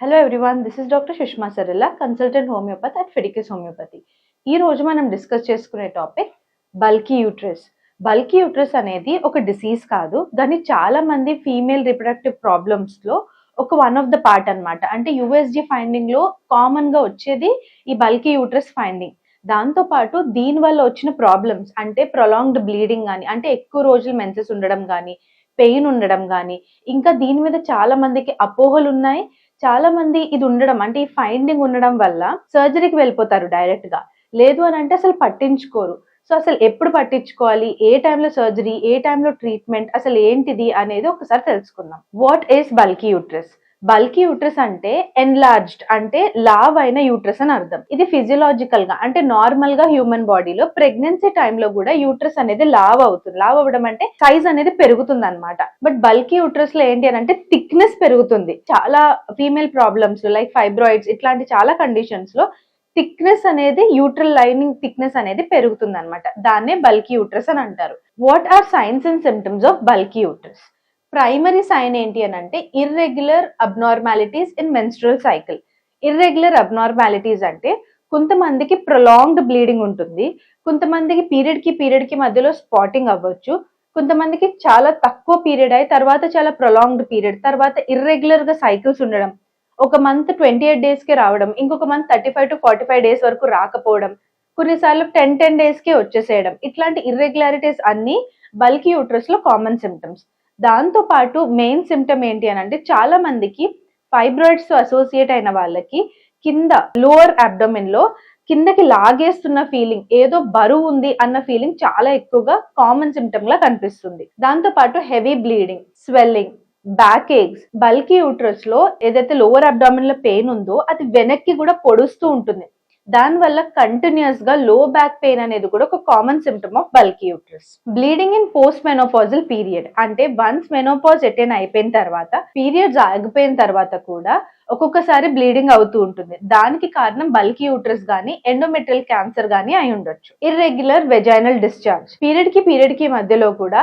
Hello everyone this is doctor Sushma Sarella consultant homoeopathy at Fedicus homoeopathy ఈ రోజు మనం discuss చేసుకునే topic bulky uterus bulky uterus అనేది ఒక డిసీజ్ కాదు దాన్ని చాలా మంది ఫీమేల్ రిప్రొడక్టివ్ ప్రాబ్లమ్స్లో ఒక వన్ ఆఫ్ ద పార్ట్ అన్నమాట. అంటే యుఎస్జి ఫైండింగ్లో లో వచ్చేది ఈ బల్కీ యూట్రస్ ఫైండింగ్ దాంతో పాటు దీని వల్ల వచ్చిన ప్రాబ్లమ్స్ అంటే ప్రొలాంగ్డ్ బ్లీడింగ్ కానీ అంటే ఎక్కువ రోజులు మెన్సెస్ ఉండడం కానీ పెయిన్ ఉండడం కానీ ఇంకా దీని మీద చాలా మందికి అపోహలు ఉన్నాయి. చాలా మంది ఇది ఉండడం అంటే ఈ ఫైండింగ్ ఉండడం వల్ల సర్జరీకి వెళ్ళిపోతారు డైరెక్ట్గా. లేదు అని అంటే అసలు పట్టించుకోరు. సో అసలు ఎప్పుడు పట్టించుకోవాలి? ఏ టైంలో సర్జరీ ఏ టైంలో ట్రీట్మెంట్ అసలు ఏంటిది? అనేది ఒకసారి తెలుసుకుందాం. What is bulky uterus bulky uterus అంటే ఎన్లార్జ్డ్ అంటే లావ్ అయిన యూట్రస్ అని అర్థం. ఇది ఫిజియలాజికల్గా అంటే నార్మల్గా హ్యూమన్ బాడీలో ప్రెగ్నెన్సీ టైంలో కూడా యూట్రస్ అనేది లావ్ అవుతుంది. లావ్ అవ్వడం అంటే సైజ్ అనేది పెరుగుతుంది అనమాట బట్ బల్కీ యూట్రస్లో ఏంటి అని అంటే థిక్నెస్ పెరుగుతుంది. చాలా ఫీమేల్ ప్రాబ్లమ్స్ లైక్ ఫైబ్రాయిడ్స్ ఇట్లాంటి చాలా కండిషన్స్లో థిక్నెస్ అనేది యూట్రల్ లైనింగ్ థిక్నెస్ అనేది పెరుగుతుంది అనమాట దాన్నే బల్కీ యూట్రస్ అని అంటారు. What are signs and symptoms of bulky uterus? Primary sign ఏంటి అని అంటే irregular abnormalities in menstrual cycle irregular abnormalities అంటే కొంతమందికి ప్రొలాంగ్డ్ బ్లీడింగ్ ఉంటుంది కొంతమందికి పీరియడ్కి పీరియడ్కి మధ్యలో స్పాటింగ్ అవ్వచ్చు కొంతమందికి చాలా తక్కువ పీరియడ్ అయి తర్వాత చాలా ప్రొలాంగ్డ్ పీరియడ్ తర్వాత ఇర్రెగ్యులర్గా సైకిల్స్ ఉండడం ఒక మంత్ ట్వంటీ ఎయిట్ డేస్కి రావడం ఇంకొక month thirty five to forty five days వరకు రాకపోవడం కొన్నిసార్లు టెన్ టెన్ డేస్కి వచ్చేసేయడం. ఇట్లాంటి ఇర్రెగ్యులారిటీస్ అన్ని బల్కీ యూట్రస్లో కామన్ సిమ్టమ్స్ దాంతో పాటు మెయిన్ సిమ్టమ్ ఏంటి అని అంటే చాలా మందికి ఫైబ్రాయిడ్స్ అసోసియేట్ అయిన వాళ్ళకి కింద లోవర్ అబ్డోమిన్లో కిందకి లాగేస్తున్న ఫీలింగ్ ఏదో బరువు ఉంది అన్న ఫీలింగ్ చాలా ఎక్కువగా కామన్ సిమ్టమ్ లా కనిపిస్తుంది. దాంతో పాటు heavy bleeding swelling back aches bulky యూట్రస్లో ఏదైతే లోవర్ అబ్డామిన్లో పెయిన్ ఉందో అది వెనక్కి కూడా పొడుస్తూ ఉంటుంది. దానివల్ల కంటిన్యూస్గా లో బ్యాక్ పెయిన్ అనేది కూడా ఒక common symptom of bulky uterus bleeding in post menopausal period అంటే వన్స్ మెనోపాజ్ అటెన్ అయిపోయిన తర్వాత పీరియడ్స్ ఆగిపోయిన తర్వాత కూడా ఒక్కొక్కసారి బ్లీడింగ్ అవుతూ ఉంటుంది. దానికి కారణం బల్కి యూట్రస్ గానీ ఎండోమెట్రియల్ క్యాన్సర్ గానీ అయి ఉండొచ్చు. ఇర్రెగ్యులర్ వెజైనల్ డిశ్చార్జ్ పీరియడ్కి పీరియడ్కి మధ్యలో కూడా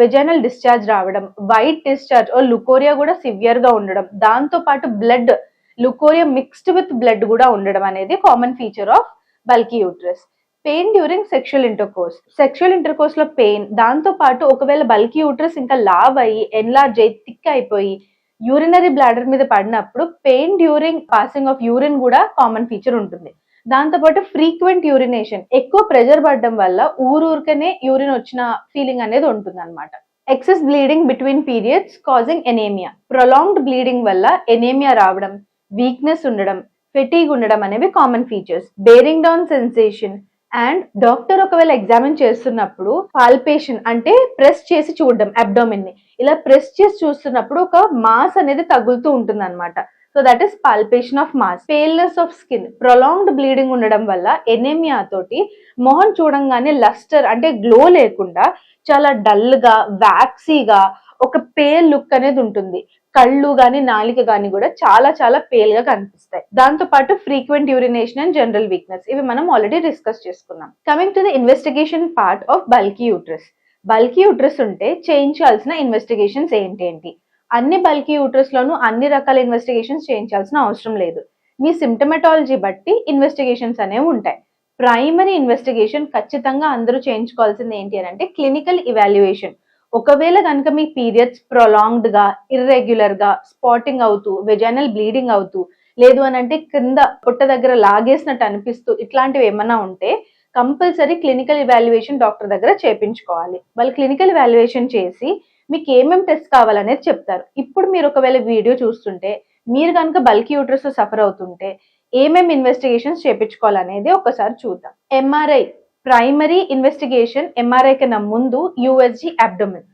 వెజైనల్ డిశ్చార్జ్ రావడం వైట్ డిశ్చార్జ్ ఓ లుకోరియా కూడా సివియర్గా ఉండడం దాంతో పాటు blood leucorrhoea mixed with blood కూడా ఉండడం అనేది common feature of bulky uterus pain during sexual intercourse sexual ఇంటర్కోర్స్లో pain దాంతో పాటు ఒకవేళ బల్కీ యూట్రస్ ఇంకా లావ్ అయ్యి ఎన్లార్జ్ అయ్యి థిక్ అయిపోయి యూరినరీ బ్లాడర్ మీద పడినప్పుడు pain during passing of urine కూడా కామన్ ఫీచర్ ఉంటుంది. దాంతో పాటు ఫ్రీక్వెంట్ యూరినేషన్ ఎక్కువ ప్రెజర్ పడడం వల్ల ఊరూరికనే యూరిన్ వచ్చిన ఫీలింగ్ అనేది ఉంటుంది అనమాట excess bleeding between periods causing anaemia prolonged bleeding వల్ల ఎనేమియా రావడం వీక్నెస్ ఉండడం ఫెటీగ్ ఉండడం అనేవి common features bearing down sensation and doctor ఒకవేళ ఎగ్జామిన్ చేస్తున్నప్పుడు పాల్పేషన్ అంటే ప్రెస్ చేసి చూడడం అబ్డోమిన్ని. ఇలా ప్రెస్ చేసి చూస్తున్నప్పుడు ఒక మాస్ అనేది తగులుతూ ఉంటుంది అనమాట so that is palpation of mass paleness of skin prolonged bleeding ఉండడం వల్ల ఎనేమియా తోటి మొహం చూడంగానే లస్టర్ అంటే గ్లో లేకుండా చాలా డల్గా వ్యాక్సీగా ఒక పేల్ లుక్ అనేది ఉంటుంది. కళ్ళు గాని నాలిక గాని కూడా చాలా చాలా పేల్గా కనిపిస్తాయి. దాంతో పాటు frequent urination and general weakness ఇవి మనం ఆల్రెడీ డిస్కస్ చేసుకున్నాం. Coming to the investigation part of bulky uterus bulky uterus ఉంటే చేయించాల్సిన ఇన్వెస్టిగేషన్స్ ఏంటి ఏంటి అన్ని బల్కీ యూట్రస్ లోనూ అన్ని రకాల ఇన్వెస్టిగేషన్స్ చేయించాల్సిన అవసరం లేదు. మీ సిమ్టమెటాలజీ బట్టి ఇన్వెస్టిగేషన్స్ అనేవి ఉంటాయి. ప్రైమరీ ఇన్వెస్టిగేషన్ ఖచ్చితంగా అందరూ చేయించుకోవాల్సింది ఏంటి అని అంటే క్లినికల్ ఇవాల్యుయేషన్ ఒకవేళ కనుక మీ పీరియడ్స్ ప్రొలాంగ్డ్గా ఇర్రెగ్యులర్గా స్పాటింగ్ అవుతూ వెజైనల్ బ్లీడింగ్ అవుతూ లేదు అని అంటే కింద పొట్ట దగ్గర లాగేసినట్టు అనిపిస్తూ ఇట్లాంటివి ఏమైనా ఉంటే కంపల్సరీ క్లినికల్ ఇవాల్యుయేషన్ డాక్టర్ దగ్గర చేపించుకోవాలి. వాళ్ళు క్లినికల్ ఇవాల్యుయేషన్ చేసి మీకు ఏమేమి టెస్ట్ కావాలనేది చెప్తారు. ఇప్పుడు మీరు ఒకవేళ వీడియో చూస్తుంటే మీరు కనుక బల్కి యూట్రస్ సఫర్ అవుతుంటే ఏమేమి ఇన్వెస్టిగేషన్స్ చేపించుకోవాలనేది ఒకసారి చూద్దాం. ఎంఆర్ఐ ప్రైమరీ ఇన్వెస్టిగేషన్ ఎంఆర్ఐ కన్నా ముందు యూఎస్జి అబ్డొమిన్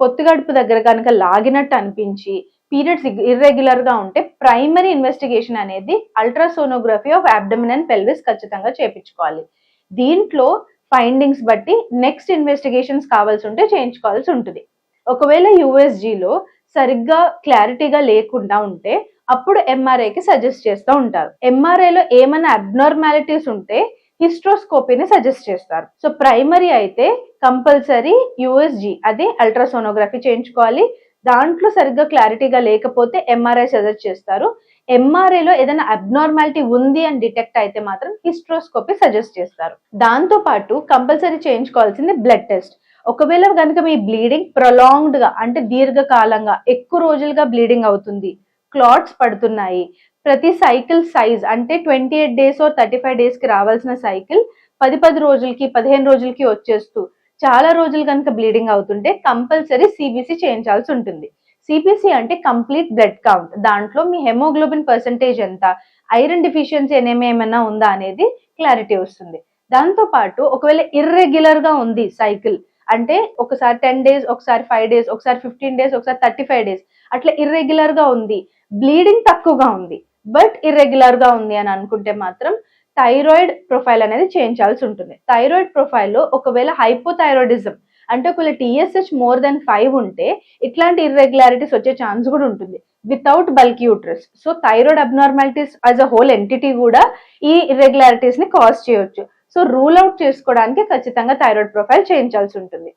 పొత్తుగడుపు దగ్గర కనుక లాగినట్టు అనిపించి పీరియడ్స్ ఇర్రెగ్యులర్గా ఉంటే ప్రైమరీ ఇన్వెస్టిగేషన్ అనేది ultrasonography of abdomen and pelvis ఖచ్చితంగా చేపించుకోవాలి. దీంట్లో ఫైండింగ్స్ బట్టి నెక్స్ట్ ఇన్వెస్టిగేషన్స్ కావాల్సి ఉంటే చేయించుకోవాల్సి ఉంటుంది. ఒకవేళ యూఎస్జిలో సరిగ్గా క్లారిటీగా లేకుండా ఉంటే అప్పుడు ఎంఆర్ఐకి సజెస్ట్ చేస్తూ ఉంటారు. ఎంఆర్ఐలో ఏమైనా అబ్నార్మాలిటీస్ ఉంటే హిస్ట్రోస్కోపీని సజెస్ట్ చేస్తారు. సో ప్రైమరీ అయితే కంపల్సరీ యుఎస్జి అదే అల్ట్రాసోనోగ్రఫీ చేయించుకోవాలి. దాంట్లో సరిగ్గా క్లారిటీగా లేకపోతే ఎంఆర్ఐ సజెస్ట్ చేస్తారు. ఎంఆర్ఐలో ఏదైనా అబ్నార్మాలిటీ ఉంది అని డిటెక్ట్ అయితే మాత్రం హిస్ట్రోస్కోపీ సజెస్ట్ చేస్తారు. దాంతో పాటు కంపల్సరీ చేయించుకోవాల్సింది బ్లడ్ టెస్ట్. ఒకవేళ కనుక మీ బ్లీడింగ్ ప్రొలాంగ్డ్గా అంటే దీర్ఘకాలంగా ఎక్కువ రోజులుగా బ్లీడింగ్ అవుతుంది క్లాట్స్ పడుతున్నాయి ప్రతి సైకిల్ సైజ్ అంటే twenty eight days or thirty five డేస్కి రావాల్సిన సైకిల్ పది పది రోజులకి పదిహేను రోజులకి వచ్చేస్తూ చాలా రోజులు కనుక బ్లీడింగ్ అవుతుంటే కంపల్సరీ సిబిసి చేయించాల్సి ఉంటుంది. సిబిసి అంటే కంప్లీట్ బ్లడ్ కౌంట్. దాంట్లో మీ హెమోగ్లోబిన్ పర్సంటేజ్ ఎంత ఐరన్ డిఫిషియన్సీ అనేమి ఏమైనా ఉందా అనేది క్లారిటీ వస్తుంది. దాంతో పాటు ఒకవేళ ఇర్రెగ్యులర్గా ఉంది సైకిల్ అంటే ఒకసారి టెన్ డేస్ ఒకసారి ఫైవ్ డేస్ ఒకసారి ఫిఫ్టీన్ డేస్ ఒకసారి థర్టీ ఫైవ్ డేస్ అట్లా ఇర్రెగ్యులర్గా ఉంది బ్లీడింగ్ తక్కువగా ఉంది బట్ ఇర్రెగ్యులర్గా ఉంది అని అనుకుంటే మాత్రం థైరాయిడ్ ప్రొఫైల్ అనేది చేయించాల్సి ఉంటుంది. థైరాయిడ్ ప్రొఫైల్లో ఒకవేళ హైపోథైరాయిడిజం అంటే ఒకవేళ టీఎస్హెచ్ మోర్ దెన్ ఫైవ్ ఉంటే ఇట్లాంటి ఇర్రెగ్యులారిటీస్ వచ్చే ఛాన్స్ కూడా ఉంటుంది. Without bulk uterus so thyroid abnormalities as a whole entity కూడా ఈ ఇర్రెగ్యులారిటీస్ని కాజ్ చేయొచ్చు. సో రూల్ అవుట్ చేసుకోవడానికి ఖచ్చితంగా థైరాయిడ్ ప్రొఫైల్ చేయించాల్సి ఉంటుంది.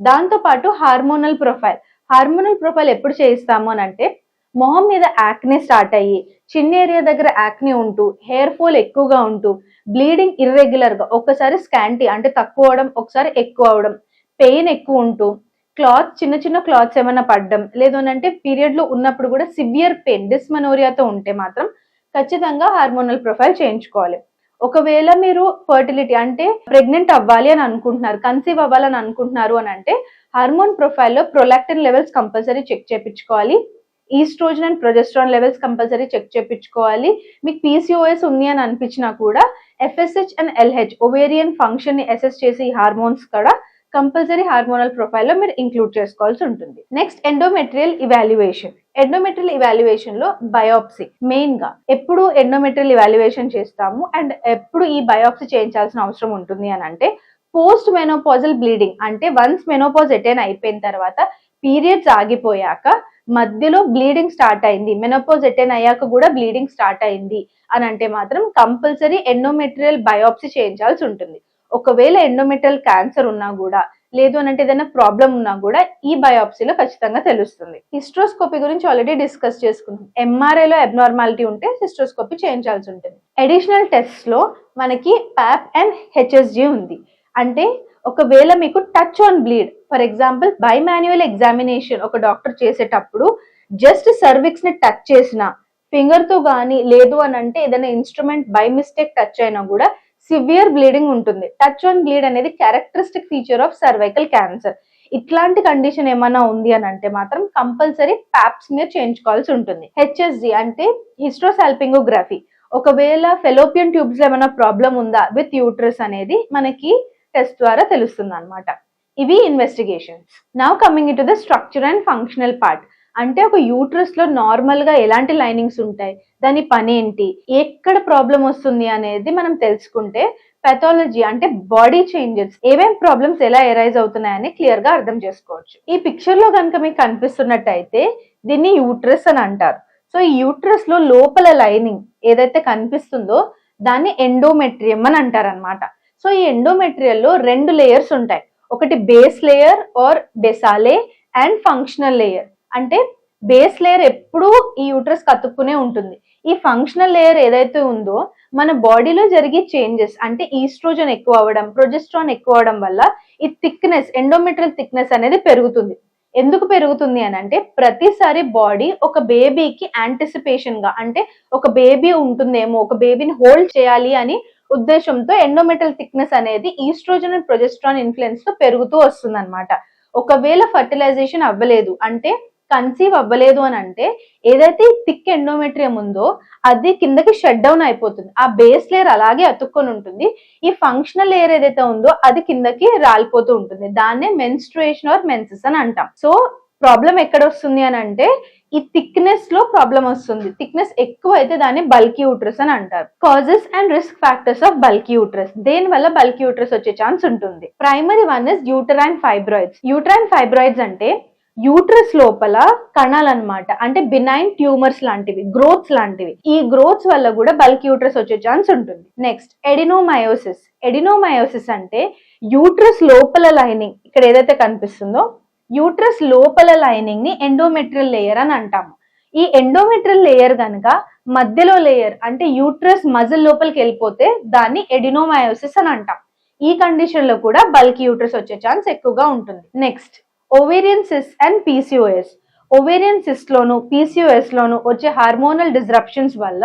దాంతో పాటు హార్మోనల్ ప్రొఫైల్ హార్మోనల్ ప్రొఫైల్ ఎప్పుడు చేయిస్తాము అని అంటే మొహం మీద యాక్నే స్టార్ట్ అయ్యి చిన్న ఏరియా దగ్గర యాక్నే ఉంటూ హెయిర్ ఫాల్ ఎక్కువగా ఉంటూ బ్లీడింగ్ ఇర్రెగ్యులర్గా ఒక్కసారి ఒకసారి స్కాంటీ అంటే తక్కువ అవడం ఒకసారి ఎక్కువ అవడం పెయిన్ ఎక్కువ ఉంటూ క్లాత్ చిన్న చిన్న క్లాత్స్ ఏమైనా పడ్డం లేదు పీరియడ్లో ఉన్నప్పుడు కూడా సివియర్ పెయిన్ డిస్మనోరియాతో ఉంటే మాత్రం ఖచ్చితంగా హార్మోనల్ ప్రొఫైల్ చేయించుకోవాలి. ఒకవేళ మీరు ఫర్టిలిటీ అంటే ప్రెగ్నెంట్ అవ్వాలి అని అనుకుంటున్నారు కన్సీవ్ అవ్వాలని అనుకుంటున్నారు అని అంటే హార్మోన్ ప్రొఫైల్లో ప్రొలాక్టిన్ లెవెల్స్ కంపల్సరీ చెక్ చేయించుకోవాలి oestrogen and progesterone levels compulsory check చేయించుకోవాలి మీకు పీసీఓఎస్ ఉంది అని అనిపించినా కూడా ఎఫ్ఎస్హెచ్ అండ్ ఎల్హెచ్ ఒవేరియన్ ఫంక్షన్ని అసెస్ చేసే ఈ హార్మోన్స్ కూడా కంపల్సరీ హార్మోనల్ ప్రొఫైల్లో మీరు ఇంక్లూడ్ చేసుకోవాల్సి ఉంటుంది. Next endometrial evaluation. ఎండోమెట్రియల్ ఇవాల్యుయేషన్లో బయోప్సీ మెయిన్గా ఎప్పుడు ఎండోమెట్రియల్ ఇవాల్యుయేషన్ చేస్తాము అండ్ ఎప్పుడు ఈ బయోప్సీ చేయించాల్సిన అవసరం ఉంటుంది అని అంటే పోస్ట్ మెనోపాజల్ బ్లీడింగ్ అంటే వన్స్ మెనోపాజ్ అటైన్ అయిపోయిన తర్వాత పీరియడ్స్ ఆగిపోయాక మధ్యలో బ్లీడింగ్ స్టార్ట్ అయింది. మెనోపోజ్ అటెన్ అయ్యాక కూడా బ్లీడింగ్ స్టార్ట్ అయింది అని అంటే మాత్రం కంపల్సరీ ఎండోమెట్రియల్ బయోప్సీ చేయించాల్సి ఉంటుంది. ఒకవేళ ఎండోమెట్రియల్ క్యాన్సర్ ఉన్నా కూడా లేదు అని అంటే ఏదైనా ప్రాబ్లం ఉన్నా కూడా ఈ బయోప్సీలో ఖచ్చితంగా తెలుస్తుంది. హిస్ట్రోస్కోపీ గురించి ఆల్రెడీ డిస్కస్ చేసుకున్నాం ఎంఆర్ఐ లో అబ్నార్మాలిటీ ఉంటే హిస్ట్రోస్కోపీ చేయించాల్సి ఉంటుంది. అడిషనల్ టెస్ట్లో మనకి ప్యాప్ అండ్ హెచ్ఎస్జి ఉంది. అంటే ఒకవేళ మీకు touch on bleed for example by manual examination ఒక డాక్టర్ చేసేటప్పుడు జస్ట్ సర్విక్స్ని టచ్ చేసిన ఫింగర్తో కానీ లేదు అని అంటే ఏదైనా ఇన్స్ట్రుమెంట్ బై మిస్టేక్ టచ్ అయినా కూడా సివియర్ బ్లీడింగ్ ఉంటుంది. టచ్ ఆన్ బ్లీడ్ అనేది characteristic feature of cervical cancer ఇట్లాంటి కండిషన్ ఏమైనా ఉంది అని అంటే మాత్రం కంపల్సరీ ప్యాప్స్ మీరు చేయించుకోవాల్సి ఉంటుంది. హెచ్ఎస్జి అంటే హిస్ట్రోసాల్పింగోగ్రఫీ ఒకవేళ ఫెలోపియన్ ట్యూబ్స్లో ఏమైనా ప్రాబ్లం ఉందా విత్ యూట్రస్ అనేది మనకి టెస్ట్ ద్వారా తెలుస్తుంది అనమాట ఇవి investigations now coming in to the structure and functional part అంటే ఒక యూట్రస్లో నార్మల్గా ఎలాంటి లైనింగ్స్ ఉంటాయి? దాని పని ఏంటి ఎక్కడ ప్రాబ్లం వస్తుంది అనేది మనం తెలుసుకుంటే పెథాలజీ అంటే బాడీ చేంజెస్ ఏమేం ప్రాబ్లమ్స్ ఎలా ఎరైజ్ అవుతున్నాయని క్లియర్గా అర్థం చేసుకోవచ్చు. ఈ పిక్చర్లో కనుక మీకు కనిపిస్తున్నట్టయితే దీన్ని యూట్రస్ అని అంటారు. సో ఈ యూట్రస్లో లోపల లైనింగ్ ఏదైతే కనిపిస్తుందో దాన్ని ఎండోమెట్రియం అని అంటారు అనమాట సో ఈ ఎండోమెట్రియల్లో రెండు లేయర్స్ ఉంటాయి. ఒకటి base layer or basale and functional layer అంటే బేస్ లేయర్ ఎప్పుడూ ఈ యూట్రస్ కతుక్కునే ఉంటుంది. ఈ ఫంక్షనల్ లేయర్ ఏదైతే ఉందో మన బాడీలో జరిగే చేంజెస్ అంటే ఈస్ట్రోజన్ ఎక్కువ అవ్వడం ప్రొజెస్ట్రాన్ ఎక్కువ అవడం వల్ల ఈ థిక్నెస్ ఎండోమెట్రియల్ థిక్నెస్ అనేది పెరుగుతుంది. ఎందుకు పెరుగుతుంది అని అంటే ప్రతిసారి బాడీ ఒక బేబీకి యాంటిసిపేషన్గా అంటే ఒక బేబీ ఉంటుందేమో ఒక బేబీని హోల్డ్ చేయాలి అని ఉద్దేశంతో ఎండోమెటల్ థిక్నెస్ అనేది ఈస్ట్రోజన్ అండ్ ప్రొజెస్ట్రాన్ ఇన్ఫ్లుయెన్స్తో పెరుగుతూ వస్తుంది అనమాట ఒకవేళ ఫర్టిలైజేషన్ అవ్వలేదు అంటే కన్సీవ్ అవ్వలేదు అని అంటే ఏదైతే థిక్ ఎండోమెట్రియం ఉందో అది కిందకి షట్ డౌన్ అయిపోతుంది. ఆ బేస్ లేయర్ అలాగే అతుక్కొని ఉంటుంది. ఈ ఫంక్షనల్ లేయర్ ఏదైతే ఉందో అది కిందకి రాలిపోతూ ఉంటుంది. దాన్నే మెన్స్ట్రుయేషన్ ఆర్ మెన్సెస్ అని అంటాం. సో ప్రాబ్లం ఎక్కడ వస్తుంది అని అంటే ఈ థిక్నెస్లో ప్రాబ్లం వస్తుంది. థిక్నెస్ ఎక్కువ అయితే దాన్ని బల్కీ యూట్రస్ అని అంటారు. Causes and risk factors of bulky uterus దేని వల్ల బల్కీ యూట్రస్ వచ్చే ఛాన్స్ ఉంటుంది? Primary one is uterine fibroids uterine fibroids అంటే యూట్రస్ లోపల కణాలు అనమాట అంటే బినైన్ ట్యూమర్స్ లాంటివి గ్రోత్స్ లాంటివి. ఈ గ్రోత్స్ వల్ల కూడా బల్క్ యూట్రస్ వచ్చే ఛాన్స్ ఉంటుంది. నెక్స్ట్ ఎడినోమయోసిస్ ఎడినోమయోసిస్ అంటే యూట్రస్ లోపల లైనింగ్ ఇక్కడ ఏదైతే కనిపిస్తుందో యూట్రస్ లోపల లైనింగ్ని ఎండోమెట్రియల్ లేయర్ అని అంటాము ఈ ఎండోమెట్రియల్ లేయర్ కనుక మధ్యలో లేయర్ అంటే యూట్రస్ మజిల్ లోపలికి వెళ్ళిపోతే దాన్ని ఎడినోమయోసిస్ అని అంటాం. ఈ కండిషన్లో కూడా బల్క్ యూట్రస్ వచ్చే ఛాన్స్ ఎక్కువగా ఉంటుంది. Next ovarian cyst and PCOS ovarian cyst loan PCOS లోను వచ్చే హార్మోనల్ డిస్రప్షన్స్ వల్ల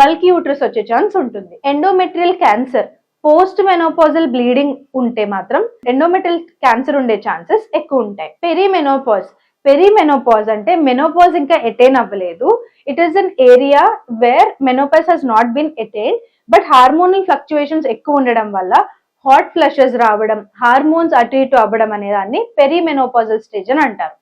బల్క్ యూట్రస్ వచ్చే ఛాన్స్ ఉంటుంది. Endometrial cancer post menopausal bleeding ఉంటే మాత్రం ఎండోమెటల్ క్యాన్సర్ ఉండే ఛాన్సెస్ ఎక్కువ ఉంటాయి. పెరిమెనోపాజ్ పెరిమెనోపాజ్ అంటే మెనోపాజ్ ఇంకా అటైన్ అవ్వలేదు. It is an area where menopause has not been attain but hormonal fluctuations ఎక్కువ ఉండడం వల్ల హాట్ ఫ్లషెస్ రావడం హార్మోన్స్ అటు ఇటు అవ్వడం అనే దాన్ని పెరిమెనోపాజల్ స్టేజ్ అని అంటారు.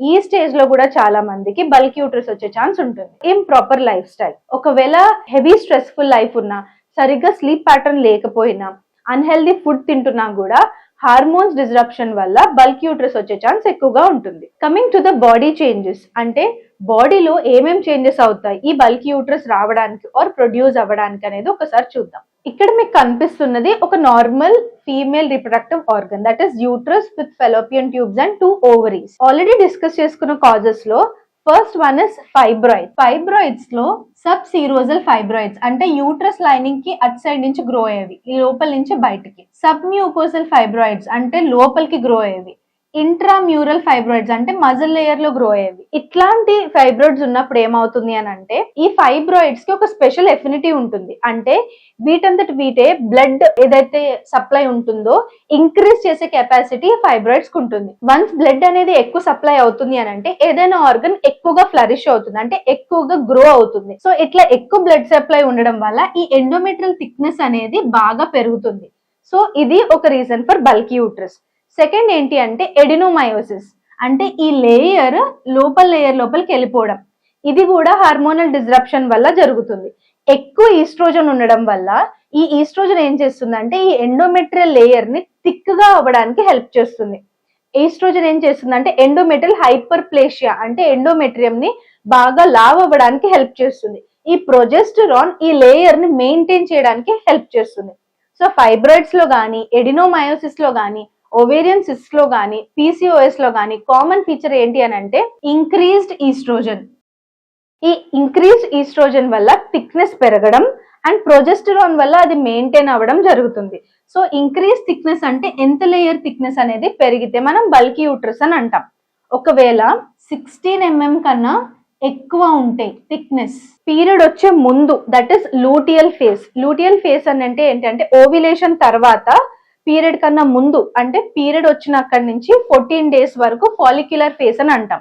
ఈ స్టేజ్లో కూడా చాలా మందికి బల్క్ యూట్రస్ వచ్చే ఛాన్స్ ఉంటుంది. ఇంప్రాపర్ లైఫ్ స్టైల్ ఒకవేళ హెవీ స్ట్రెస్ఫుల్ లైఫ్ ఉన్నా సరిగ్గా స్లీప్ ప్యాటర్న్ లేకపోయినా అన్హెల్దీ ఫుడ్ తింటున్నా కూడా హార్మోన్స్ డిజరప్షన్ వల్ల బల్క్ యూట్రస్ వచ్చే ఛాన్స్ ఎక్కువగా ఉంటుంది. Coming to the body changes అంటే బాడీలో ఏమేం చేంజెస్ అవుతాయి? ఈ బల్క్ యూట్రస్ రావడానికి ఆర్ ప్రొడ్యూస్ అవ్వడానికి అనేది ఒకసారి చూద్దాం. ఇక్కడ మీకు కనిపిస్తున్నది ఒక normal female reproductive organ that is uterus with fallopian tubes and two ovaries already discuss చేసుకున్న కాజెస్లో ఫస్ట్ వన్ ఇస్ ఫైబ్రాయిడ్ ఫైబ్రాయిడ్స్లో సబ్ సీరోజల్ ఫైబ్రాయిడ్స్ అంటే యూట్రస్ లైనింగ్కి అట్ సైడ్ నుంచి గ్రో అయ్యేవి ఈ లోపల నుంచి బయటికి. సబ్ మ్యూకోసల్ ఫైబ్రాయిడ్స్ అంటే లోపలికి గ్రో అయ్యేవి. ఇంట్రామ్యూరల్ ఫైబ్రాయిడ్స్ అంటే మజిల్ లేయర్లో గ్రో అయ్యేవి. ఇట్లాంటి ఫైబ్రాయిడ్స్ ఉన్నప్పుడు ఏమవుతుంది అని అంటే ఈ ఫైబ్రాయిడ్స్కి ఒక స్పెషల్ ఎఫినిటీ ఉంటుంది. అంటే వీటంతటి వీటే బ్లడ్ ఏదైతే సప్లై ఉంటుందో ఇంక్రీజ్ చేసే కెపాసిటీ ఫైబ్రాయిడ్స్కి ఉంటుంది. వన్స్ బ్లడ్ అనేది ఎక్కువ సప్లై అవుతుంది అని అంటే ఏదైనా ఆర్గన్ ఎక్కువగా ఫ్లరిష్ అవుతుంది. అంటే ఎక్కువగా గ్రో అవుతుంది. సో ఇట్లా ఎక్కువ బ్లడ్ సప్లై ఉండడం వల్ల ఈ ఎండోమెట్రియల్ థిక్నెస్ అనేది బాగా పెరుగుతుంది. సో ఇది ఒక reason for bulky uterus second ఏంటి అంటే ఎడినోమయోసిస్ అంటే ఈ లేయర్ లోపల లేయర్ లోపలికి వెళ్ళిపోవడం. ఇది కూడా హార్మోనల్ డిస్రప్షన్ వల్ల జరుగుతుంది. ఎక్కువ ఈస్ట్రోజన్ ఉండడం వల్ల ఈ ఈస్ట్రోజన్ ఏం చేస్తుంది అంటే ఈ ఎండోమెట్రియల్ లేయర్ని థిక్గా అవ్వడానికి హెల్ప్ చేస్తుంది. ఈస్ట్రోజన్ ఏం చేస్తుంది అంటే ఎండోమెట్రియల్ హైపర్ ప్లేషియా అంటే ఎండోమెట్రియం ని బాగా లావ్ అవ్వడానికి హెల్ప్ చేస్తుంది. ఈ ప్రొజెస్టరాన్ ఈ లేయర్ని మెయింటైన్ చేయడానికి హెల్ప్ చేస్తుంది. సో ఫైబ్రాయిడ్స్లో కానీ ఎడినోమయోసిస్లో కానీ ఓవేరియన్ సిస్ట్లో కానీ పీసీఓఎస్లో కానీ కామన్ ఫీచర్ ఏంటి అని అంటే ఇంక్రీజ్డ్ ఈస్ట్రోజన్ ఈ ఇంక్రీజ్డ్ ఈస్ట్రోజన్ వల్ల థిక్నెస్ పెరగడం అండ్ ప్రొజెస్టరాన్ వల్ల అది మెయింటైన్ అవ్వడం జరుగుతుంది. సో ఇంక్రీజ్ థిక్నెస్ అంటే ఎంత లేయర్ థిక్నెస్ అనేది పెరిగితే మనం బల్కీ యూట్రస్ అని అంటాం. ఒకవేళ సిక్స్టీన్ ఎంఎం కన్నా ఎక్కువ ఉంటే థిక్నెస్ పీరియడ్ వచ్చే ముందు that is luteal phase luteal phase అని అంటే ఏంటంటే ఓవిలేషన్ తర్వాత పీరియడ్ కన్నా ముందు అంటే పీరియడ్ వచ్చిన అక్కడి నుంచి ఫోర్టీన్ డేస్ వరకు ఫాలిక్యులర్ ఫేస్ అని అంటాం.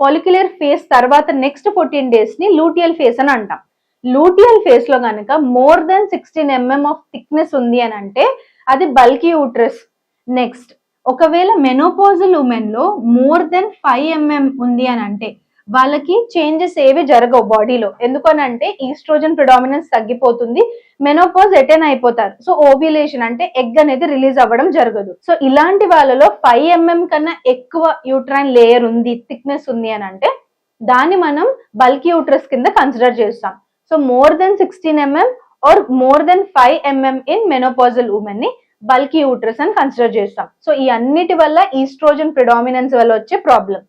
ఫాలిక్యులర్ ఫేస్ తర్వాత నెక్స్ట్ ఫోర్టీన్ డేస్ని లూటియల్ ఫేస్ అని అంటాం. లూటియల్ ఫేస్లో కనుక more than sixteen mm of thickness ఉంది అని అంటే అది బల్కీ యూట్రస్. నెక్స్ట్ ఒకవేళ మెనోపోజల్ ఉమెన్లో మోర్ దెన్ ఫైవ్ ఎంఎం ఉంది అని అంటే వాళ్ళకి చేంజెస్ ఏవి జరగవు బాడీలో ఎందుకనంటే ఈస్ట్రోజన్ ప్రిడామినెన్స్ తగ్గిపోతుంది మెనోపోజ్ ఎటెన్ అయిపోతారు. సో ఓవ్యులేషన్ అంటే ఎగ్ అనేది రిలీజ్ అవ్వడం జరగదు. సో ఇలాంటి వాళ్ళలో ఫైవ్ ఎంఎం mm కన్నా ఎక్కువ యూట్రైన్ లేయర్ ఉంది థిక్నెస్ ఉంది అని అంటే దాన్ని మనం బల్కీ యూట్రస్ కింద కన్సిడర్ చేస్తాం. So more than sixteen mm or more than five mm in menopausal ఉమెన్ని bulk uterus అని కన్సిడర్ చేస్తాం. సో ఈ అన్నిటి వల్ల ఈస్ట్రోజన్ ప్రిడామినెన్స్ వల్ల వచ్చే ప్రాబ్లం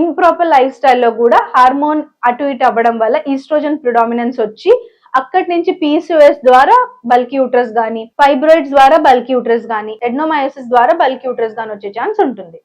ఇంప్రాపర్ లైఫ్ స్టైల్లో కూడా హార్మోన్ అటు ఇటు అవ్వడం వల్ల ఈస్ట్రోజన్ ప్రిడామినెన్స్ వచ్చి అక్కడి నుంచి పీసీఓఎస్ ద్వారా బల్క్ యూట్రస్ కానీ ఫైబ్రాయిడ్స్ ద్వారా బల్క్ యూట్రస్ కానీ ఎడ్నోమయోసిస్ ద్వారా బల్క్ యూట్రస్ కానీ వచ్చే ఛాన్స్ ఉంటుంది.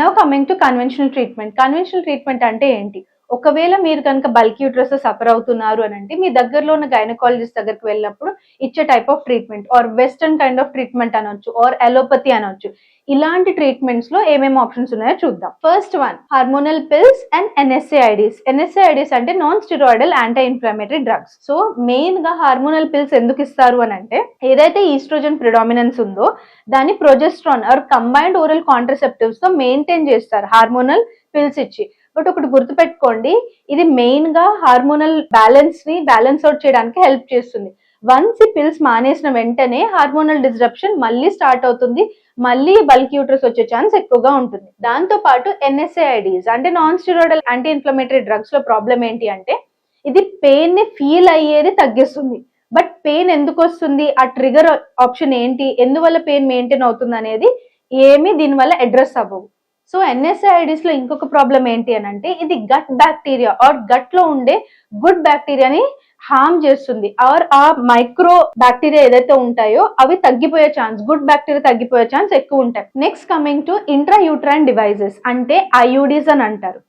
Now coming to conventional treatment conventional treatment అంటే ఏంటి? ఒకవేళ మీరు కనుక బల్క్ యూట్రస్ సఫర్ అవుతున్నారు అని అంటే మీ దగ్గరలో ఉన్న గైనకాలజిస్ట్ దగ్గరికి వెళ్ళినప్పుడు ఇచ్చే type of treatment or western kind of treatment అనొచ్చు ఆర్ అలోపతి అనొచ్చు. ఇలాంటి ట్రీట్మెంట్స్లో ఏమేమి ఆప్షన్స్ ఉన్నాయో చూద్దాం. First one hormonal pills and NSAIDs NSAIDs అంటే non steroidal anti inflammatory drugs so మెయిన్గా హార్మోనల్ పిల్స్ ఎందుకు ఇస్తారు అని అంటే ఏదైతే ఈస్ట్రోజన్ ప్రిడామినెన్స్ ఉందో దాన్ని ప్రొజెస్ట్రాన్ ఆర్ కంబైన్డ్ ఓరల్ కాంట్రసెప్టివ్స్తో మెయింటైన్ చేస్తారు హార్మోనల్ పిల్స్ ఇచ్చి. బట్ ఒకటి గుర్తుపెట్టుకోండి ఇది మెయిన్గా హార్మోనల్ బ్యాలెన్స్ని బ్యాలెన్స్ అవుట్ చేయడానికి హెల్ప్ చేస్తుంది. వన్స్ ఈ పిల్స్ మానేసిన వెంటనే హార్మోనల్ డిస్రప్షన్ మళ్ళీ స్టార్ట్ అవుతుంది మళ్ళీ బల్క్ యూట్రస్ వచ్చే ఛాన్స్ ఎక్కువగా ఉంటుంది. దాంతో పాటు ఎన్ఎస్ఏఐడిస్ అంటే నాన్ స్టిరాయిడల్ యాంటీ ఇన్ఫ్లమేటరీ డ్రగ్స్లో ప్రాబ్లం ఏంటి అంటే ఇది పెయిన్ని ఫీల్ అయ్యేది తగ్గిస్తుంది. బట్ పెయిన్ ఎందుకు వస్తుంది? ఆ ట్రిగర్ ఆప్షన్ ఏంటి? ఎందువల్ల పెయిన్ మెయింటైన్ అవుతుంది అనేది ఏమీ దీనివల్ల అడ్రస్ అవ్వవు. సో ఎన్ఎస్ఐడిస్లో ఇంకొక ప్రాబ్లం ఏంటి అని అంటే ఇది గట్ బ్యాక్టీరియా ఆర్ గట్లో ఉండే గుడ్ బ్యాక్టీరియాని హామ్ చేస్తుంది. ఆర్ ఆ మైక్రో బ్యాక్టీరియా ఏదైతే ఉంటాయో అవి తగ్గిపోయే ఛాన్స్ గుడ్ బ్యాక్టీరియా తగ్గిపోయే ఛాన్స్ ఎక్కువ ఉంటాయి. Next coming to intra uterine devices అంటే ఐయుడీస్ అని అంటారు.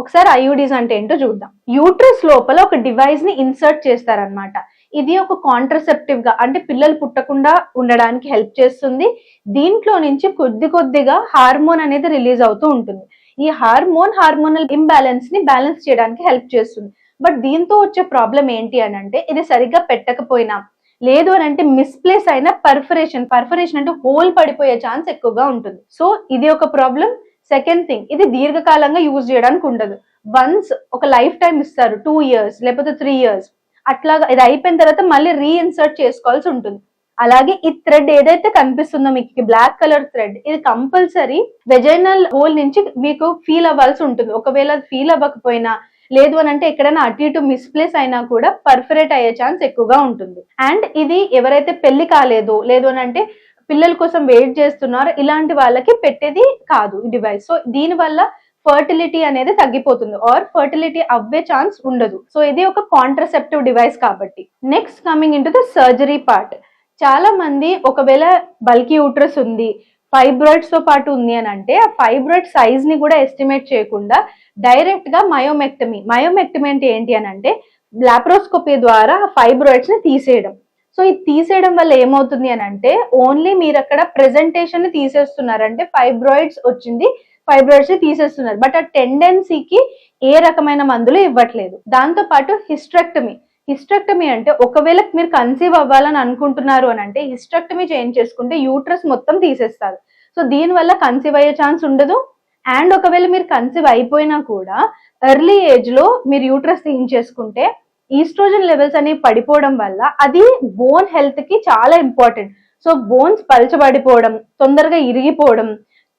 ఒకసారి ఐయుడీస్ అంటే ఏంటో చూద్దాం. యూట్రస్ లోపల ఒక డివైస్ని ఇన్సర్ట్ చేస్తారనమాట ఇది ఒక కాంట్రసెప్టివ్గా అంటే పిల్లలు పుట్టకుండా ఉండడానికి హెల్ప్ చేస్తుంది. దీంట్లో నుంచి కొద్ది కొద్దిగా హార్మోన్ అనేది రిలీజ్ అవుతూ ఉంటుంది. ఈ హార్మోన్ హార్మోనల్ ఇంబ్యాలెన్స్ని బ్యాలెన్స్ చేయడానికి హెల్ప్ చేస్తుంది. బట్ దీంతో వచ్చే ప్రాబ్లం ఏంటి అని అంటే ఇది సరిగ్గా పెట్టకపోయినా లేదు అని అంటే మిస్ప్లేస్ అయిన పర్ఫరేషన్ పర్ఫరేషన్ అంటే హోల్ పడిపోయే ఛాన్స్ ఎక్కువగా ఉంటుంది. సో ఇది ఒక ప్రాబ్లం సెకండ్ థింగ్ ఇది దీర్ఘకాలంగా యూజ్ చేయడానికి ఉండదు. వన్స్ ఒక లైఫ్ టైం ఇస్తారు టూ ఇయర్స్ లేకపోతే త్రీ ఇయర్స్ అట్లాగా ఇది అయిపోయిన తర్వాత మళ్ళీ రీఇన్సర్ట్ చేసుకోవాల్సి ఉంటుంది. అలాగే ఈ థ్రెడ్ ఏదైతే కనిపిస్తుందో మీకు బ్లాక్ కలర్ థ్రెడ్ ఇది కంపల్సరీ వెజైనల్ హోల్ నుంచి మీకు ఫీల్ అవ్వాల్సి ఉంటుంది. ఒకవేళ ఫీల్ అవ్వకపోయినా లేదు అని అంటే ఎక్కడైనా అటు ఇటు మిస్ప్లేస్ అయినా కూడా పర్ఫరేట్ అయ్యే ఛాన్స్ ఎక్కువగా ఉంటుంది. అండ్ ఇది ఎవరైతే పెళ్ళి కాలేదు లేదు అని అంటే పిల్లల కోసం వెయిట్ చేస్తున్నారో ఇలాంటి వాళ్ళకి పెట్టేది కాదు డివైస్ సో దీని వల్ల ఫర్టిలిటీ అనేది తగ్గిపోతుంది ఆర్ ఫర్టిలిటీ అవ్వే ఛాన్స్ ఉండదు. సో ఇది ఒక కాంట్రసెప్టివ్ డివైస్ కాబట్టి. Next coming in to the surgery part చాలా మంది ఒకవేళ బల్కీ యూట్రస్ ఉంది ఫైబ్రాయిడ్స్తో పాటు ఉంది అని అంటే ఆ ఫైబ్రాయిడ్ సైజ్ని కూడా ఎస్టిమేట్ చేయకుండా డైరెక్ట్గా మయోమెక్టమీ మయోమెక్టమీ అంటే ఏంటి అని అంటే లాప్రోస్కోపీ ద్వారా ఫైబ్రాయిడ్స్ని తీసేయడం. సో ఇది తీసేయడం వల్ల ఏమవుతుంది అని అంటే ఓన్లీ మీరు అక్కడ ప్రెజెంటేషన్ని తీసేస్తున్నారు అంటే ఫైబ్రాయిడ్స్ వచ్చింది ఫైబ్రాయిడ్స్ని తీసేస్తున్నారు. బట్ ఆ టెండెన్సీకి ఏ రకమైన మందులు ఇవ్వట్లేదు. దాంతో పాటు హిస్ట్రెక్టమీ. హిస్ట్రెక్టమీ అంటే ఒకవేళ మీరు కన్సీవ్ అవ్వాలని అనుకుంటున్నారు అని అంటే హిస్ట్రక్టమీ చేంజ్ చేసుకుంటే యూట్రస్ మొత్తం తీసేస్తారు. సో దీనివల్ల కన్సీవ్ అయ్యే ఛాన్స్ ఉండదు. అండ్ ఒకవేళ మీరు కన్సీవ్ అయిపోయినా కూడా ఎర్లీ ఏజ్లో మీరు యూట్రస్ తీయించేసుకుంటే ఈస్ట్రోజన్ లెవెల్స్ అనేవి పడిపోవడం వల్ల అది బోన్ హెల్త్కి చాలా ఇంపార్టెంట్. సో బోన్స్ పలచబడిపోవడం తొందరగా ఇరిగిపోవడం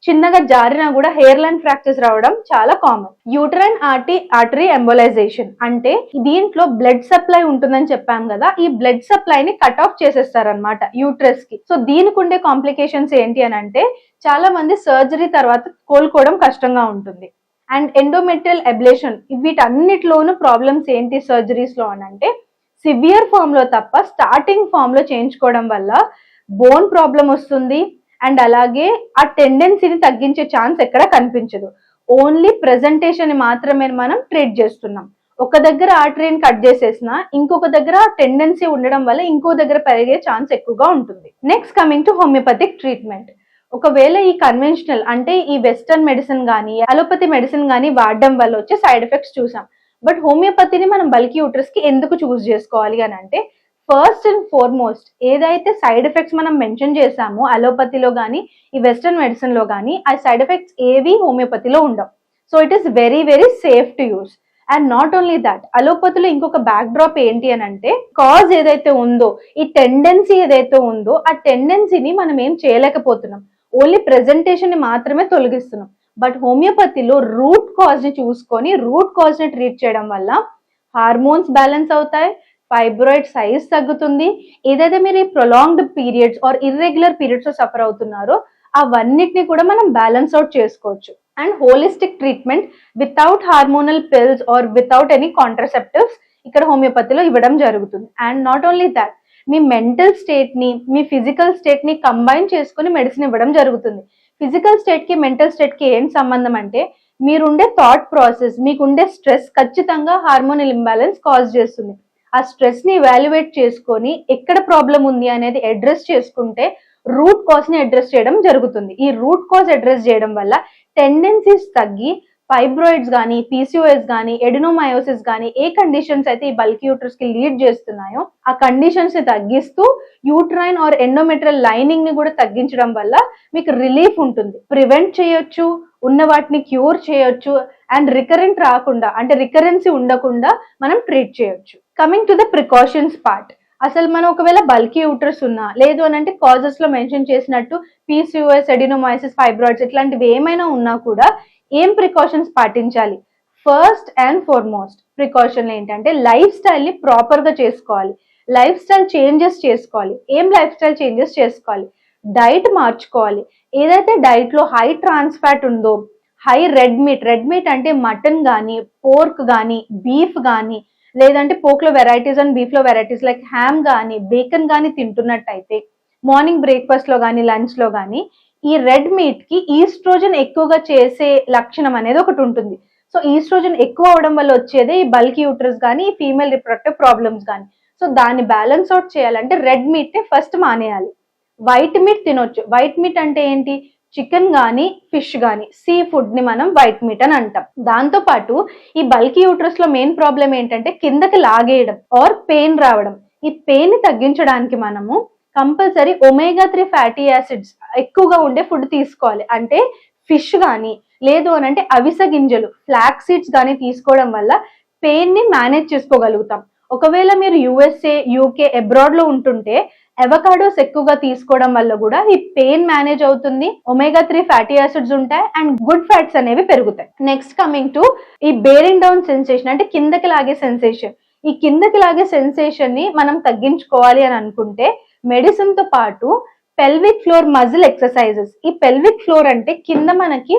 చిన్నగా జారినా కూడా హెయిర్ లైన్ ఫ్రాక్చర్స్ రావడం చాలా కామన్ యూటరైన్ ఆర్టీ ఆర్టరీ ఎంబోలైజేషన్ అంటే దీంట్లో బ్లడ్ సప్లై ఉంటుందని చెప్పాం కదా ఈ బ్లడ్ సప్లై ని కట్ ఆఫ్ చేసేస్తారనమాట యూట్రస్కి. సో దీనికి ఉండే కాంప్లికేషన్స్ ఏంటి అని అంటే చాలా మంది సర్జరీ తర్వాత కోలుకోవడం కష్టంగా ఉంటుంది. అండ్ ఎండోమెట్రియల్ ఎబ్లేషన్ వీటన్నిటిలోనూ ప్రాబ్లమ్స్ ఏంటి సర్జరీస్లో అని అంటే సివియర్ ఫామ్లో తప్ప స్టార్టింగ్ ఫామ్లో చేయించుకోవడం వల్ల బోన్ ప్రాబ్లం వస్తుంది అండ్ అలాగే ఆ టెండెన్సీని తగ్గించే ఛాన్స్ ఎక్కడ కనిపించదు. ఓన్లీ ప్రెజెంటేషన్ మాత్రమే మనం ట్రీట్ చేస్తున్నాం. ఒక దగ్గర ఆ ట్రైన్ కట్ చేసేసిన ఇంకొక దగ్గర టెండెన్సీ ఉండడం వల్ల ఇంకో దగ్గర పెరిగే ఛాన్స్ ఎక్కువగా ఉంటుంది. Next coming to homeopathic treatment ఒకవేళ ఈ కన్వెన్షనల్ అంటే ఈ వెస్టర్న్ మెడిసిన్ కానీ అలోపతి మెడిసిన్ కానీ వాడడం వల్ల వచ్చే సైడ్ ఎఫెక్ట్స్ చూసాం. బట్ హోమియోపతిని మనం బల్కి యూటర్స్కి ఎందుకు చూస్ చేసుకోవాలి అని అంటే ఫస్ట్ అండ్ ఫార్మోస్ట్ ఏదైతే సైడ్ ఎఫెక్ట్స్ మనం మెన్షన్ చేసామో అలోపతిలో కానీ ఈ వెస్టర్న్ మెడిసిన్లో కానీ ఆ సైడ్ ఎఫెక్ట్స్ ఏవి హోమియోపతిలో ఉండవు. So it is very very safe to use and not only that అలోపతిలో ఇంకొక బ్యాక్ డ్రాప్ ఏంటి అని అంటే కాజ్ ఏదైతే ఉందో ఈ టెండెన్సీ ఏదైతే ఉందో ఆ టెండెన్సీని మనం ఏం చేయలేకపోతున్నాం. ఓన్లీ ప్రెజెంటేషన్ని మాత్రమే తొలగిస్తున్నాం. బట్ హోమియోపతిలో రూట్ కాజ్ని చూసుకొని రూట్ కాజ్ని ట్రీట్ చేయడం వల్ల హార్మోన్స్ బ్యాలెన్స్ అవుతాయి ఫైబ్రాయిడ్ సైజ్ తగ్గుతుంది. ఏదైతే మీరు ఈ prolonged periods or irregular periods suffer అవుతున్నారో అవన్నిటిని కూడా మనం బ్యాలెన్స్ అవుట్ చేసుకోవచ్చు. And holistic treatment without hormonal pills or without any contraceptives ఇక్కడ హోమియోపతిలో ఇవ్వడం జరుగుతుంది. అండ్ నాట్ ఓన్లీ దాట్ మీ మెంటల్ స్టేట్ని మీ ఫిజికల్ స్టేట్ని కంబైన్ చేసుకుని మెడిసిన్ ఇవ్వడం జరుగుతుంది. ఫిజికల్ స్టేట్కి మెంటల్ స్టేట్కి ఏం సంబంధం అంటే మీరుండే థాట్ ప్రాసెస్ మీకుండే స్ట్రెస్ ఖచ్చితంగా హార్మోనల్ ఇంబ్యాలెన్స్ కాజ్ చేస్తుంది. ఆ స్ట్రెస్ని ఇవాల్యుయేట్ చేసుకొని ఎక్కడ ప్రాబ్లం ఉంది అనేది అడ్రస్ చేసుకుంటే రూట్ కాజ్ని అడ్రస్ చేయడం జరుగుతుంది. ఈ రూట్ కాజ్ అడ్రస్ చేయడం వల్ల టెండెన్సీస్ తగ్గి ఫైబ్రాయిడ్స్ కానీ పీసీఓఎస్ కానీ ఎడినోమయోసిస్ కానీ ఏ కండిషన్స్ అయితే ఈ బల్క్ యూట్రస్కి లీడ్ చేస్తున్నాయో ఆ కండిషన్స్ని తగ్గిస్తూ యూట్రైన్ ఆర్ ఎండోమెట్రల్ లైనింగ్ని కూడా తగ్గించడం వల్ల మీకు రిలీఫ్ ఉంటుంది. ప్రివెంట్ చేయొచ్చు ఉన్న వాటిని క్యూర్ చేయొచ్చు అండ్ రికరెంట్ రాకుండా అంటే రికరెన్సీ ఉండకుండా మనం ట్రీట్ చేయొచ్చు. Coming to the precautions part అసలు మనం ఒకవేళ బల్కీ యూట్రస్ ఉన్నా లేదు అని అంటే కాజెస్లో మెన్షన్ చేసినట్టు పీసీఓఎస్ ఎడినోమైసిస్ ఫైబ్రాయిడ్స్ ఇట్లాంటివి ఏమైనా ఉన్నా కూడా ఏం ప్రికాషన్స్ పాటించాలి? ఫస్ట్ అండ్ ఫార్మోస్ట్ ప్రికాషన్లు ఏంటంటే లైఫ్ స్టైల్ని ప్రాపర్గా ప్రాపర్గా చేసుకోవాలి. లైఫ్ స్టైల్ చేంజెస్ చేసుకోవాలి. ఏం లైఫ్ స్టైల్ చేంజెస్ చేసుకోవాలి? డైట్ మార్చుకోవాలి. ఏదైతే డైట్లో హై ట్రాన్స్ ఫ్యాట్ ఉందో high red meat. Red meat అంటే మటన్ కానీ పోర్క్ కానీ బీఫ్ కానీ లేదంటే పోక్లో వెరైటీస్ అండ్ బీఫ్లో వెరైటీస్ లైక్ హ్యామ్ కానీ బేకన్ కానీ తింటున్నట్టయితే మార్నింగ్ బ్రేక్ఫాస్ట్లో కానీ లంచ్లో కానీ ఈ రెడ్ మీట్కి ఈస్ట్రోజన్ ఎక్కువగా చేసే లక్షణం అనేది ఒకటి ఉంటుంది. సో ఈస్ట్రోజన్ ఎక్కువ అవడం వల్ల వచ్చేదే ఈ బల్కీ యూట్రస్ కానీ ఈ ఫీమేల్ రిప్రొడక్టివ్ ప్రాబ్లమ్స్ కానీ సో దాన్ని బ్యాలెన్స్ అవుట్ చేయాలంటే రెడ్ మీట్ ఫస్ట్ మానేయాలి. వైట్ మీట్ తినొచ్చు. వైట్ మీట్ అంటే ఏంటి? చికెన్ కానీ ఫిష్ కానీ సీ ఫుడ్ని మనం వైట్ మీట్ అని అంటాం. దాంతో పాటు ఈ బల్కీ యూట్రస్లో మెయిన్ ప్రాబ్లం ఏంటంటే కిందకి లాగేయడం ఆర్ పెయిన్ రావడం. ఈ పెయిన్ని తగ్గించడానికి మనము compulsory omega three fatty acids ఎక్కువగా ఉండే ఫుడ్ తీసుకోవాలి. అంటే ఫిష్ కానీ లేదు అని అంటే అవిసె గింజలు ఫ్లాక్ సీడ్స్ కానీ తీసుకోవడం వల్ల పెయిన్ని మేనేజ్ చేసుకోగలుగుతాం. ఒకవేళ మీరు యుఎస్ఏ యూకే అబ్రాడ్లో ఉంటుంటే అవకాడోస్ ఎక్కువగా తీసుకోవడం వల్ల కూడా ఈ పెయిన్ మేనేజ్ అవుతుంది. ఒమేగా త్రీ ఫ్యాటీ యాసిడ్స్ ఉంటాయి అండ్ గుడ్ ఫ్యాట్స్ అనేవి పెరుగుతాయి. నెక్స్ట్ కమింగ్ టు ఈ బేరింగ్ డౌన్ సెన్సేషన్ అంటే కిందకి లాగే సెన్సేషన్ ఈ కిందకి లాగే సెన్సేషన్ని మనం తగ్గించుకోవాలి అని అనుకుంటే మెడిసిన్తో పాటు పెల్విక్ ఫ్లోర్ మజిల్ ఎక్సర్సైజెస్ ఈ పెల్విక్ ఫ్లోర్ అంటే కింద మనకి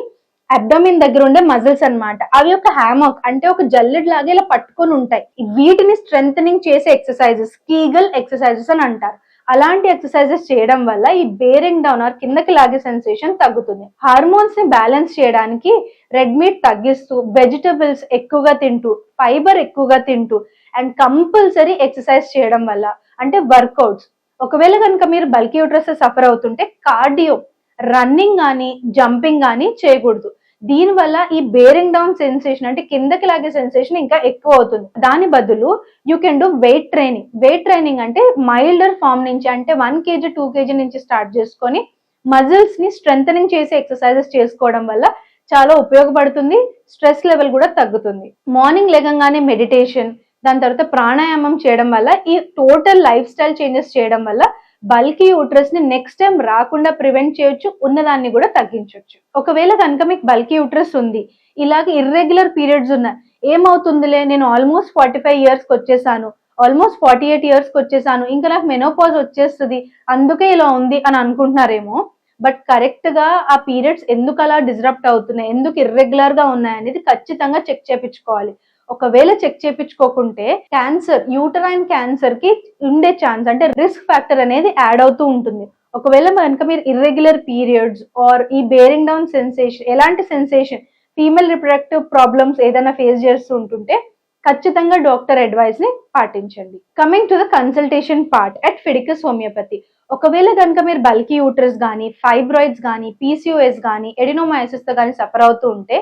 అబ్డమిన్ దగ్గర ఉండే మజిల్స్ అన్నమాట. అవి ఒక హ్యామక్ అంటే ఒక జల్లెడ్ లాగా ఇలా పట్టుకొని ఉంటాయి. వీటిని స్ట్రెంగ్ చేసే ఎక్సర్సైజెస్ కీగల్ ఎక్సర్సైజెస్ అని అంటారు. అలాంటి ఎక్సర్సైజెస్ చేయడం వల్ల ఈ బేరింగ్ డౌన్ ఆర్ కిందకి లాగే సెన్సేషన్ తగ్గుతుంది. హార్మోన్స్ని బ్యాలెన్స్ చేయడానికి రెడ్ మీట్ తగ్గిస్తూ వెజిటబుల్స్ ఎక్కువగా తింటూ ఫైబర్ ఎక్కువగా తింటూ అండ్ కంపల్సరీ ఎక్సర్సైజ్ చేయడం వల్ల అంటే వర్కౌట్స్. ఒకవేళ కనుక మీరు బల్కీ యూట్రస్ సఫర్ అవుతుంటే కార్డియో రన్నింగ్ కానీ జంపింగ్ కానీ చేయకూడదు. దీని వల్ల ఈ బేరింగ్ డౌన్ సెన్సేషన్ అంటే కిందకి లాగే సెన్సేషన్ ఇంకా ఎక్కువ అవుతుంది. దాని బదులు you can do weight training weight training అంటే మైల్డర్ ఫామ్ నుంచి అంటే వన్ కేజీ టూ కేజీ నుంచి స్టార్ట్ చేసుకొని మజిల్స్ని స్ట్రెంగ్ చేసే ఎక్సర్సైజెస్ చేసుకోవడం వల్ల చాలా ఉపయోగపడుతుంది స్ట్రెస్ లెవెల్ కూడా తగ్గుతుంది. మార్నింగ్ లేగంగానే మెడిటేషన్ దాని తర్వాత ప్రాణాయామం చేయడం వల్ల ఈ టోటల్ లైఫ్ స్టైల్ చేంజెస్ చేయడం వల్ల బల్కీ యూట్రస్ని నెక్స్ట్ టైం రాకుండా ప్రివెంట్ చేయొచ్చు ఉన్నదాన్ని కూడా తగ్గించవచ్చు ఒకవేళ కనుక మీకు బల్కీ యూట్రస్ ఉంది ఇలాగ ఇర్రెగ్యులర్ పీరియడ్స్ ఉన్నాయి ఏమవుతుందిలే నేను ఆల్మోస్ట్ ఫార్టీ ఫైవ్ ఇయర్స్కి వచ్చేసాను ఆల్మోస్ట్ ఫార్టీ ఎయిట్ ఇయర్స్కి వచ్చేసాను ఇంకా నాకు మెనోపాజ్ వచ్చేస్తుంది అందుకే ఇలా ఉంది అని అనుకుంటున్నారేమో బట్ కరెక్ట్గా ఆ పీరియడ్స్ ఎందుకు అలా డిజరప్ట్ అవుతున్నాయి ఎందుకు ఇర్రెగ్యులర్గా ఉన్నాయి అనేది ఖచ్చితంగా చెక్ చేపించుకోవాలి. ఒకవేళ చెక్ చేపించుకోకుంటే క్యాన్సర్ యూటరైన్ క్యాన్సర్కి ఉండే ఛాన్స్ అంటే రిస్క్ ఫ్యాక్టర్ అనేది యాడ్ అవుతూ ఉంటుంది. ఒకవేళ కనుక మీరు ఇర్రెగ్యులర్ పీరియడ్స్ ఆర్ ఈ బేరింగ్ డౌన్ సెన్సేషన్ ఎలాంటి సెన్సేషన్ ఫీమేల్ రిప్రొడక్టివ్ ప్రాబ్లమ్స్ ఏదైనా ఫేస్ చేస్తూ ఉంటుంటే ఖచ్చితంగా డాక్టర్ అడ్వైస్ని పాటించండి. Coming to the consultation part at Fidicus homeopathy. ఒకవేళ కనుక మీరు బల్కీ యూటర్స్ కానీ ఫైబ్రాయిడ్స్ కానీ పీసీఓఎస్ కానీ ఎడినోమైసిస్తో కానీ సఫర్ అవుతూ ఉంటే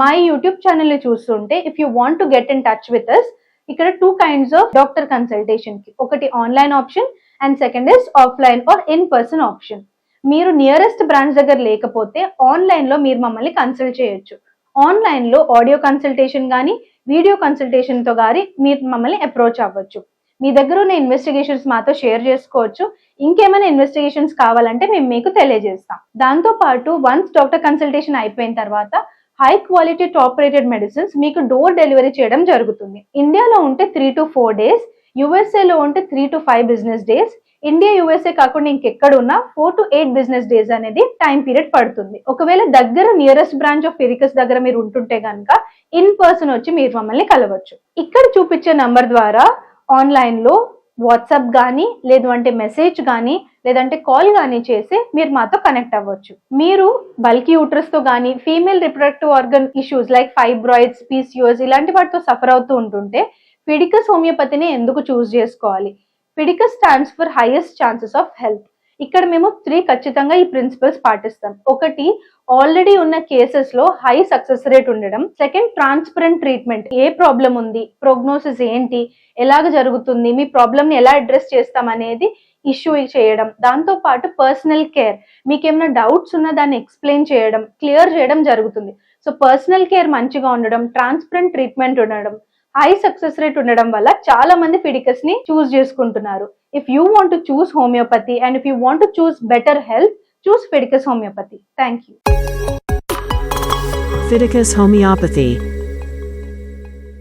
మా యూట్యూబ్ ఛానల్ని చూస్తుంటే if you want to get in touch with us ఇక్కడ టూ కైండ్స్ ఆఫ్ డాక్టర్ కన్సల్టేషన్కి. ఒకటి online option and second is offline or in person option మీరు నియరెస్ట్ బ్రాంచ్ దగ్గర లేకపోతే ఆన్లైన్లో మీరు మమ్మల్ని కన్సల్ట్ చేయొచ్చు. ఆన్లైన్లో ఆడియో కన్సల్టేషన్ కానీ వీడియో కన్సల్టేషన్తో గాని మీరు మమ్మల్ని అప్రోచ్ అవ్వచ్చు. మీ దగ్గర ఉన్న ఇన్వెస్టిగేషన్స్ మాతో షేర్ చేసుకోవచ్చు. ఇంకేమైనా ఇన్వెస్టిగేషన్స్ కావాలంటే మేము మీకు తెలియజేస్తాం. దాంతో పాటు వన్స్ డాక్టర్ కన్సల్టేషన్ అయిపోయిన తర్వాత high quality top rated medicines మీకు డోర్ డెలివరీ చేయడం జరుగుతుంది. ఇండియాలో ఉంటే త్రీ టు ఫోర్ డేస్ యుఎస్ఏలో ఉంటే three to five business days India USA కాకుండా ఇంకెక్కడ ఉన్నా four to eight business days అనేది టైం పీరియడ్ పడుతుంది. ఒకవేళ దగ్గర నియరెస్ట్ బ్రాంచ్ ఆఫ్ ఫిరికస్ దగ్గర మీరు ఉంటుంటే కనుక ఇన్ పర్సన్ వచ్చి మీరు మమ్మల్ని కలవచ్చు. ఇక్కడ చూపించే నంబర్ ద్వారా ఆన్లైన్లో వాట్సాప్ కానీ లేదు అంటే మెసేజ్ కానీ లేదంటే కాల్ కానీ చేసి మీరు మాతో కనెక్ట్ అవ్వచ్చు. మీరు బల్కీ యూట్రస్తో కానీ female reproductive organ issues like fibroids PCOS ఇలాంటి వాటితో సఫర్ అవుతూ ఉంటుంటే ఫిడికస్ హోమియోపతిని ఎందుకు చూస్ చేసుకోవాలి? Fidicus stands for highest chances of health. ఇక్కడ మేము త్రీ ఖచ్చితంగా ఈ ప్రిన్సిపల్స్ పాటిస్తాం. ఒకటి ఆల్రెడీ ఉన్న కేసెస్లో హై సక్సెస్ రేట్ ఉండడం. సెకండ్ ట్రాన్స్పరెంట్ ట్రీట్మెంట్ ఏ ప్రాబ్లం ఉంది? ప్రోగ్నోసిస్ ఏంటి? ఎలాగ జరుగుతుంది? మీ ప్రాబ్లమ్ని ఎలా అడ్రస్ చేస్తాం అనేది ఇష్యూ చేయడం. దాంతో పాటు పర్సనల్ కేర్ మీకు ఏమైనా డౌట్స్ ఉన్నా దాన్ని ఎక్స్ప్లెయిన్ చేయడం క్లియర్ చేయడం జరుగుతుంది. సో పర్సనల్ కేర్ మంచిగా ఉండడం ట్రాన్స్పరెంట్ ట్రీట్మెంట్ ఉండడం. హై సక్సెస్ రేట్ ఉండడం వల్ల చాలా మంది ఫిడికస్ని చూస్ చేసుకుంటున్నారు. If you want to choose homeopathy and if you want to choose better health choose Fidicus homeopathy thank you Fidicus homeopathy